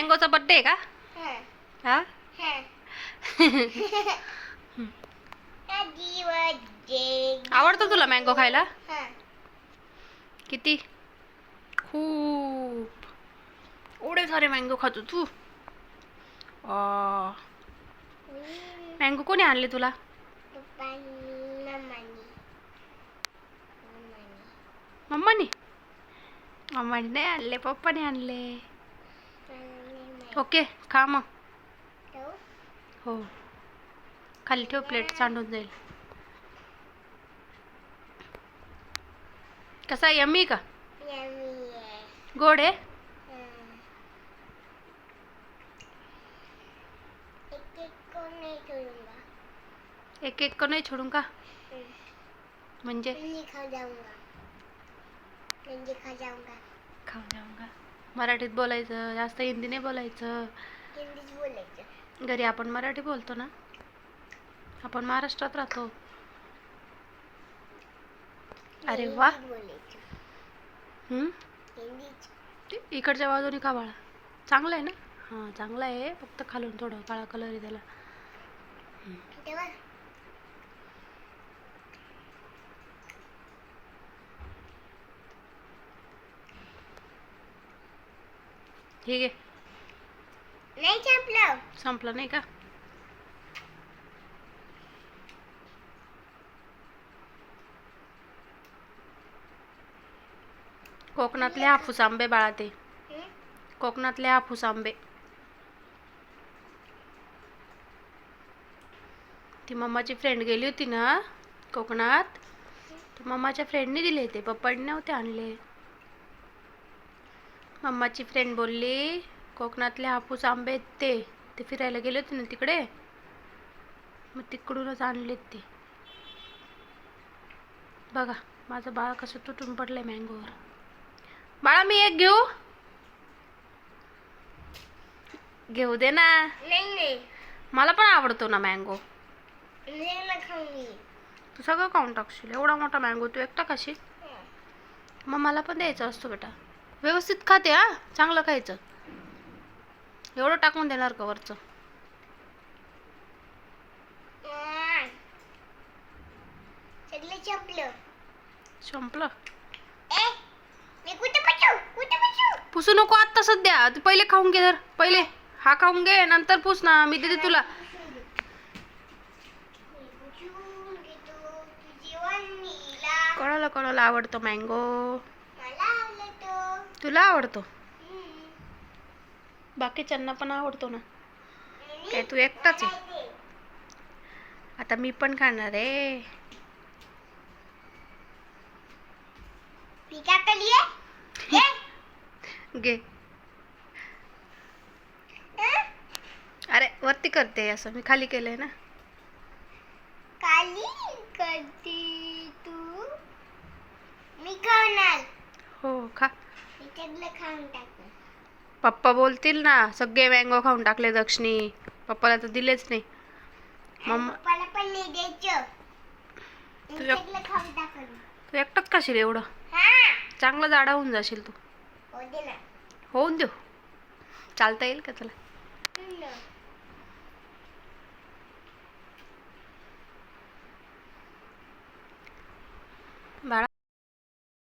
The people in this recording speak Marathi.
मँगोचा बड्डे आहे का? हा. हा. आवडतो तुला मँगो खायला? हा. किती? खूप. एवढे सारे मँगो खातो तू. मँगो कोणी आणले तुला? मम्मानी. मम्मानी. नाही आणले पप्पाने आणले. ओके खा मग ठेवू? हो खाली ठेव प्लेट सांडून जाईल कसा यम्मी का Yummy आहे. गोड आहे हा. एक एक कोण नाही ठेवूंगा. एक एक को नाही छोडून का हम्म. म्हणजे मैं खा जाऊंगा मैं खा जाऊंगा खाऊ जाऊंगा मराठीत बोलायचं जास्त हिंदी नाही बोलायचं. हिंदीच बोलायचं. घरी आपण मराठी बोलतो ना? आपण महाराष्ट्रात राहतो. अरे वा. बोलायचं. हम्म? हिंदीच इकडच्या बाजूने का बाळा. चांगलं आहे ना? हां चांगलं आहे. फक्त खालून थोडं काळा कलर आहे त्याला. तेव्हा ठीक आहे. नाही छापलं संपलं नाही का? कोकणातले हापूस आंबे बाळा ते? कोकणातले हापूस आंबे. ती मम्माची फ्रेंड गेली होती ना कोकणात. तर मम्माच्या फ्रेंडने दिले ते पप्पांनी नव्हते आणले. मम्माची फ्रेंड बोलली कोकणातले हापूस आंबे आहेत ते. ते फिरायला गेले होते ना तिकडे? मग तिकडूनच आणलेत ते. बघा माझं बाळ कसं तुटून पडलंय मँगोवर बाळा मी एक घेऊ? घेऊ दे ना. नाही नाही. मला पण आवडतो ना मँगो नाही ना खाऊ मी. तू सगळं खाऊन टाकशील. एवढा मोठा मँगो तू एकटा हं. मग मला पण द्यायचं असतो बेटा. व्यवस्थित खाते हा? चांगलं खायचं. एवढं टाकून देणार का वरचं? संपलं. पुसू नको आत्ता सध्या. तू पहिले खाऊन घे तर पहिले. हा खाऊन घे नंतर पुस ना. मी देते तुला. कोणाला कोणाला आवडतो मँगो तुला आवडतो. बाकीच्यांना पण आवडतो ना. काय तू एकटाच आहे. आता मी पण खाणार आहे. घे. अरे वरती करते असं. मी खाली केलंय ना. काली करती तू. मी खाणार. हो खा. खाऊन पप्पा बोलतील ना सगळे मँगो खाऊन टाकले दक्षिणी. पप्पाला तर दिलेच नाही. मम्मा पप्पाला पण नाही द्यायचं. मी तुझ्या- सगळं खाऊन टाकणार तू एकटाच खाशील एवढं? हा. चांगलं जाडा होऊन जाशील तू. हो दे ना. होऊन देऊ. चालता येईल का तुला.